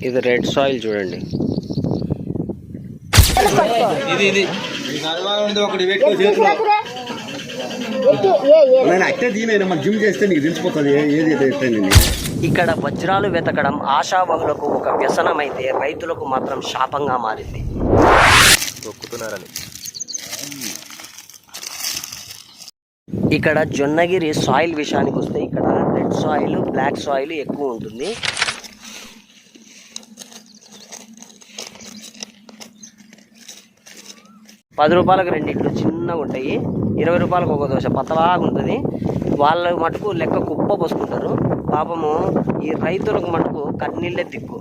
ఇది red soil చూడండి. ఇది ఇది. ఒకటి పెట్టు చేతిలో నేను అట్టే దీని మన జిమ్ చేస్తే నీకు తెలిసిపోతుంది ఏ- ఏది ఎట్టండి ఇక్కడ వజ్రాలు వెతకడం ఆశావహులకు ఒక వ్యసనమైతే రైతులకు మాత్రం శాపంగా మారింది. తొక్కుతున్నారని. ఇక్కడ జొన్నగిరి సాయిల్ విషయానికి వస్తే ఇక్కడ రెడ్ సాయిల్ బ్లాక్ సాయిల్ ఎక్కువ ఉంటుంది. పది రూపాయలకు రెండింటిలో చిన్నగా ఉంటాయి. ఇరవై రూపాయలకు ఒక దోశ పతలాగా ఉంటుంది. వాళ్ళ మటుకు లెక్క కుప్ప పోసుకుంటారు. పాపము ఈ రైతులకు మటుకు కన్నీళ్ళే దిక్కు.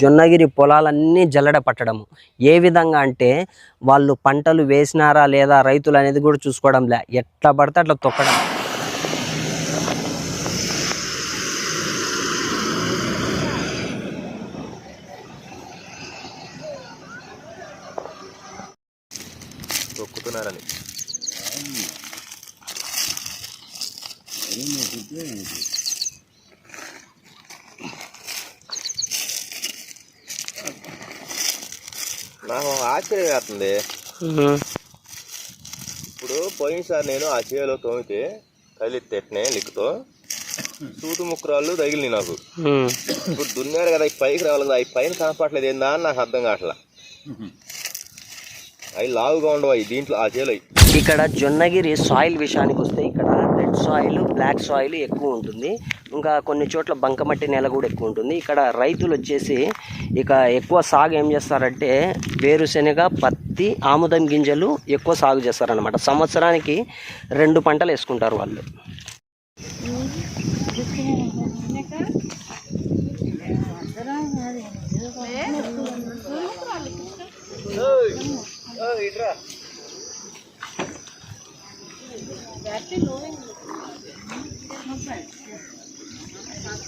జొన్నగిరి పొలాలన్నీ జల్లడ పట్టడము. ఏ విధంగా అంటే వాళ్ళు పంటలు వేసినారా లేదా రైతులు అనేది కూడా చూసుకోవడం లే ఎట్లా పడితే అట్లా తొక్కడం తొక్కుతున్నారని నాకు ఆశ్చర్యం వేస్తుంది ఇప్పుడు పోయినసారి నేను ఆ చేలో తోమితే తగిలిత్తేటనే లిక్కుతో సూటు ముక్కరాళ్ళు తగిలినాయి నాకు. ఇప్పుడు దున్నారు కదా ఈ పైకి రావాలి కదా ఈ పైన కనపడలేదు ఏందా అని నాకు అర్థం కావట్లా. అవి లావుగా ఉండవు అవి దీంట్లో ఆ చేలో. ఇక్కడ జొన్నగిరి సాయిల్ విషయానికి వస్తే ఇక్కడ సాయిల్ బ్లాక్ సాయిల్ ఎక్కువ ఉంటుంది. ఇంకా కొన్ని చోట్ల బంకమట్టి నేల కూడా ఎక్కువ ఉంటుంది. ఇక్కడ రైతులు వచ్చేసి ఇక ఎక్కువ సాగు ఏం చేస్తారంటే వేరుశెనగ పత్తి ఆముదం గింజలు ఎక్కువ సాగు చేస్తారనమాట సంవత్సరానికి రెండు పంటలు వేసుకుంటారు వాళ్ళు.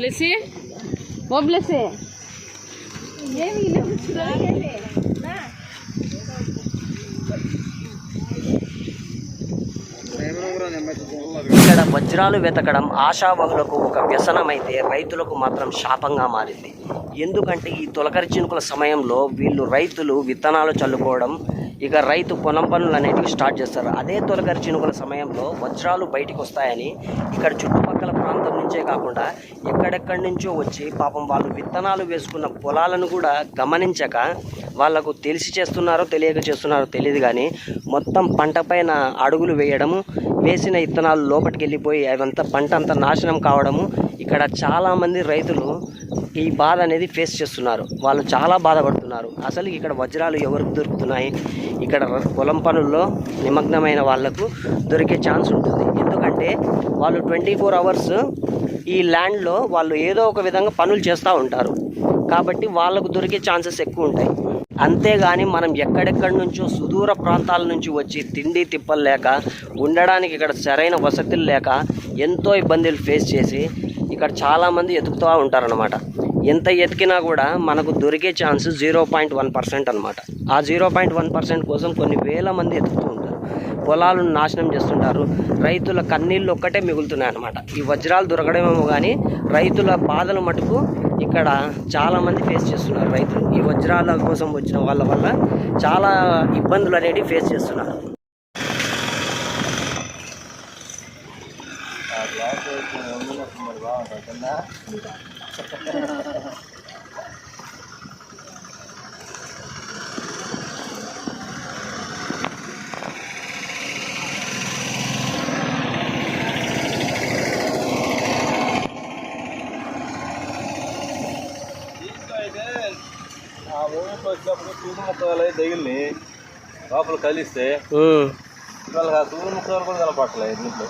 బ్లెస్సీ ఓ బ్లెస్సీ ఇక్కడ వజ్రాలు వెతకడం ఆశావహులకు ఒక వ్యసనమైతే రైతులకు మాత్రం శాపంగా మారింది. ఎందుకంటే ఈ తొలకరి చినుకుల సమయంలో వీళ్ళు రైతులు విత్తనాలు చల్లుకోవడం ఇక రైతు పొలం పనులు అనేటివి స్టార్ట్ చేస్తారు. అదే తొలకరి చినుకుల సమయంలో వజ్రాలు బయటికి వస్తాయని ఇక్కడ చుట్టుపక్కల ప్రాంతం నుంచే కాకుండా ఎక్కడెక్కడి నుంచో వచ్చి పాపం వాళ్ళు విత్తనాలు వేసుకున్న పొలాలను కూడా గమనించక వాళ్ళకు తెలిసి చేస్తున్నారో తెలియక చేస్తున్నారో తెలియదు కానీ మొత్తం పంట పైన అడుగులు వేయడము వేసిన విత్తనాలు లోపలికి వెళ్ళిపోయి అవంతా పంట అంతా నాశనం కావడము. ఇక్కడ చాలామంది రైతులు ఈ బాధ అనేది ఫేస్ చేస్తున్నారు. వాళ్ళు చాలా బాధపడుతున్నారు. అసలు ఇక్కడ వజ్రాలు ఎవరికి దొరుకుతున్నాయి? ఇక్కడ పొలం పనుల్లో నిమగ్నమైన వాళ్ళకు దొరికే ఛాన్స్ ఉంటుంది. ఎందుకంటే వాళ్ళు ట్వంటీ ఫోర్ అవర్స్ ఈ ల్యాండ్లో వాళ్ళు ఏదో ఒక విధంగా పనులు చేస్తూ ఉంటారు. కాబట్టి వాళ్ళకు దొరికే ఛాన్సెస్ ఎక్కువ ఉంటాయి. అంతేగాని మనం ఎక్కడెక్కడి నుంచో సుదూర ప్రాంతాల నుంచి వచ్చి తిండి తిప్పలు లేక ఉండడానికి ఇక్కడ సరైన వసతులు లేక ఎంతో ఇబ్బందులు ఫేస్ చేసి ఇక్కడ చాలామంది ఎదుగుతూ ఉంటారనమాట ఎంత ఎతికినా కూడా మనకు దొరికే chance zero point one percent అనమాట ఆ జీరో పాయింట్ వన్ పర్సెంట్ కోసం కొన్ని వేల మంది ఎత్తుతూ ఉంటారు. పొలాలను నాశనం చేస్తుంటారు. రైతుల కన్నీళ్ళు ఒక్కటే మిగులుతున్నాయి అనమాట ఈ వజ్రాలు దొరకడమేమో కానీ రైతుల బాధలు మటుకు ఇక్కడ చాలామంది ఫేస్ చేస్తున్నారు రైతులు. ఈ వజ్రాల కోసం వచ్చిన వాళ్ళ వల్ల చాలా ఇబ్బందులు అనేవి ఫేస్ చేస్తున్నారు. ఆ ఓఎంకి వచ్చినప్పుడు సూర్యముఖాలు అయితే తగిలి లోపల కలిస్తే వాళ్ళకి ఆ సూర్యముఖాలు కూడా కనపడలేదు దీంట్లో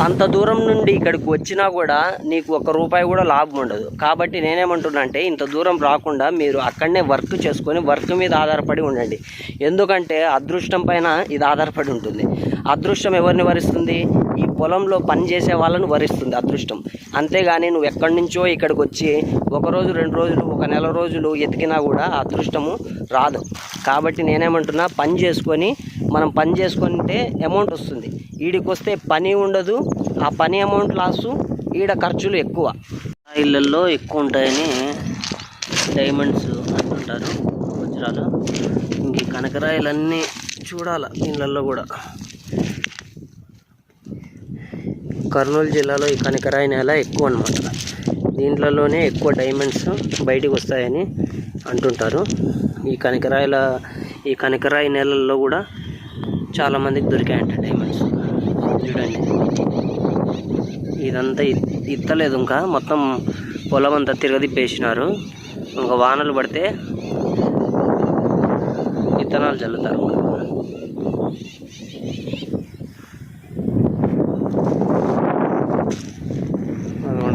అంత దూరం నుండి ఇక్కడికి వచ్చినా కూడా నీకు ఒక రూపాయి కూడా లాభం ఉండదు. కాబట్టి నేనేమంటున్నా అంటే ఇంత దూరం రాకుండా మీరు అక్కడనే వర్క్ చేసుకొని వర్క్ మీద ఆధారపడి ఉండండి. ఎందుకంటే అదృష్టం పైన ఇది ఆధారపడి ఉంటుంది. అదృష్టం ఎవరిని వరిస్తుంది? ఈ పొలంలో పని చేసే వాళ్ళను వరిస్తుంది అదృష్టం. అంతేగాని నువ్వు ఎక్కడి నుంచో ఇక్కడికి వచ్చి ఒక రోజు రెండు రోజులు ఒక నెల రోజులు ఎతికినా కూడా అదృష్టము రాదు. కాబట్టి నేనేమంటున్నా పని చేసుకొని మనం పని చేసుకుంటే అమౌంట్ వస్తుంది. ఈడికి పని ఉండదు. ఆ పని అమౌంట్ లాసు ఈడ ఖర్చులు ఎక్కువ. ఇళ్ళల్లో ఎక్కువ ఉంటాయని డైమండ్స్ అంటుంటారు వజ్రాలు. ఇంక కనకరాయలన్నీ చూడాల ఇళ్ళల్లో కూడా. కర్నూలు జిల్లాలో ఈ కనకరాయి నేల ఎక్కువ అనమాట దీంట్లోనే ఎక్కువ డైమండ్స్ బయటికి వస్తాయని అంటుంటారు. ఈ కనకరాయిల ఈ కనకరాయి నేలల్లో కూడా చాలామందికి దొరికాయంట చూడండి. ఇదంతా ఇత్తలేదు ఇంకా. మొత్తం పొలం అంతా తిరగదిప్పేసినారు. ఇంకా వానలు పడితే విత్తనాలు చల్లుతారు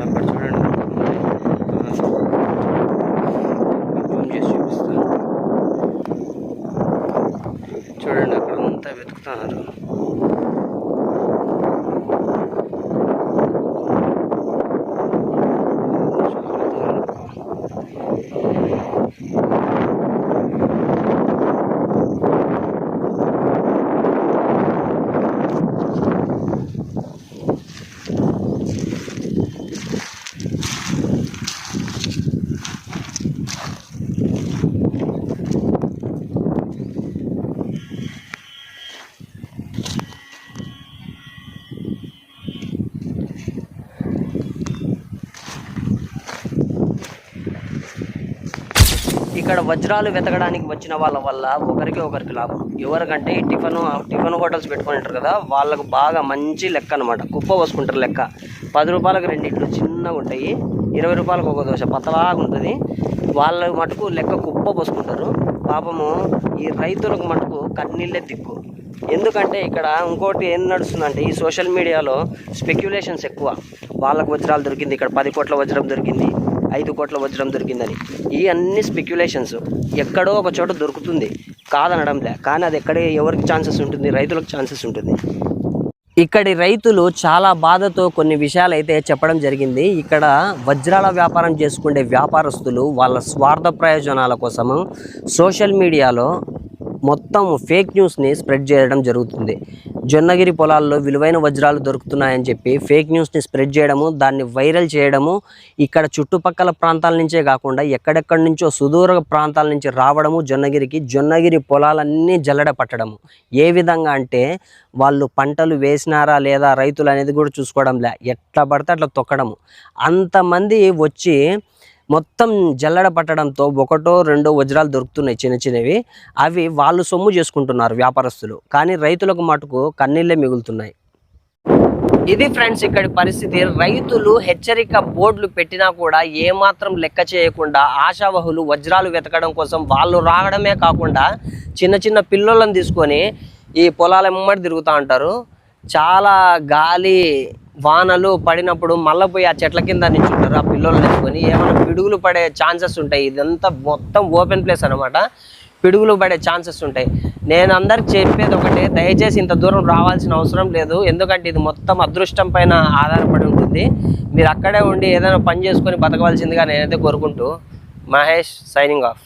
అక్కడ చూడండి. చేసి చూడండి అక్కడ అంతా వెతుకుతున్నారు. ఇక్కడ వజ్రాలు వెతకడానికి వచ్చిన వాళ్ళ వల్ల ఒకరికి ఒకరికి లాభం. ఎవరికంటే ఈ టిఫిన్ టిఫిన్ హోటల్స్ పెట్టుకుని ఉంటారు కదా వాళ్ళకు బాగా మంచి లెక్క అనమాట కుప్ప పోసుకుంటారు లెక్క. పది రూపాయలకు రెండింటిలో చిన్నగా ఉంటాయి. ఇరవై రూపాయలకు ఒక దోశ పతలాగా ఉంటుంది. వాళ్ళ మటుకు లెక్క కుప్ప పోసుకుంటారు. పాపము ఈ రైతులకు మటుకు కన్నీళ్ళే దిక్కు. ఎందుకంటే ఇక్కడ ఇంకోటి ఏం నడుస్తుందంటే ఈ సోషల్ మీడియాలో స్పెక్యులేషన్స్ ఎక్కువ. వాళ్ళకు వజ్రాలు దొరికింది ఇక్కడ పది కోట్ల వజ్రం దొరికింది. ఐదు కోట్ల వజ్రం దొరికిందని. ఈ అన్ని స్పెక్యులేషన్స్ ఎక్కడో ఒక చోట దొరుకుతుంది. కాదనడంలే కానీ అది ఎక్కడ ఎవరికి ఛాన్సెస్ ఉంటుంది? రైతులకు ఛాన్సెస్ ఉంటుంది. ఇక్కడి రైతులు చాలా బాధతో కొన్ని విషయాలు అయితే చెప్పడం జరిగింది. ఇక్కడ వజ్రాల వ్యాపారం చేసుకునే వ్యాపారస్తులు వాళ్ళ స్వార్థ ప్రయోజనాల కోసము సోషల్ మీడియాలో మొత్తం ఫేక్ న్యూస్ని స్ప్రెడ్ చేయడం జరుగుతుంది. జొన్నగిరి పొలాల్లో విలువైన వజ్రాలు దొరుకుతున్నాయని చెప్పి ఫేక్ న్యూస్ని స్ప్రెడ్ చేయడము దాన్ని వైరల్ చేయడము ఇక్కడ చుట్టుపక్కల ప్రాంతాల నుంచే కాకుండా ఎక్కడెక్కడి నుంచో సుదూర ప్రాంతాల నుంచి రావడము జొన్నగిరికి జొన్నగిరి పొలాలన్నీ జల్లడ పట్టడము. ఏ విధంగా అంటే వాళ్ళు పంటలు వేసినారా లేదా రైతులు అనేది కూడా చూసుకోవడం లే. ఎట్లా పడితే అట్లా తొక్కడము. అంతమంది వచ్చి మొత్తం జల్లడ పట్టడంతో ఒకటో రెండో వజ్రాలు దొరుకుతున్నాయి చిన్న చిన్నవి. అవి వాళ్ళు సొమ్ము చేసుకుంటున్నారు వ్యాపారస్తులు. కానీ రైతులకు మటుకు కన్నీళ్ళే మిగులుతున్నాయి. ఇది ఫ్రెండ్స్ ఇక్కడి పరిస్థితి. రైతులు హెచ్చరిక బోర్డులు పెట్టినా కూడా ఏమాత్రం లెక్క చేయకుండా ఆశావహులు వజ్రాలు వెతకడం కోసం వాళ్ళు రావడమే కాకుండా చిన్న చిన్న పిల్లలను తీసుకొని ఈ పొలాలమ్మడి తిరుగుతూ ఉంటారు. చాలా గాలి వానలు పడినప్పుడు మళ్ళీ పోయి ఆ చెట్ల కింద నించుంటారు ఆ పిల్లలు తీసుకొని ఏమైనా పిడుగులు పడే ఛాన్సెస్ ఉంటాయి. ఇదంతా మొత్తం ఓపెన్ ప్లేస్ అనమాట పిడుగులు పడే ఛాన్సెస్ ఉంటాయి. నేను అందరికి చెప్పేది ఒకటే దయచేసి ఇంత దూరం రావాల్సిన అవసరం లేదు. ఎందుకంటే ఇది మొత్తం అదృష్టం పైన ఆధారపడి ఉంటుంది. మీరు అక్కడే ఉండి ఏదైనా పని చేసుకొని బతకవలసిందిగా నేనైతే కోరుకుంటూ మహేష్ సైనింగ్ ఆఫ్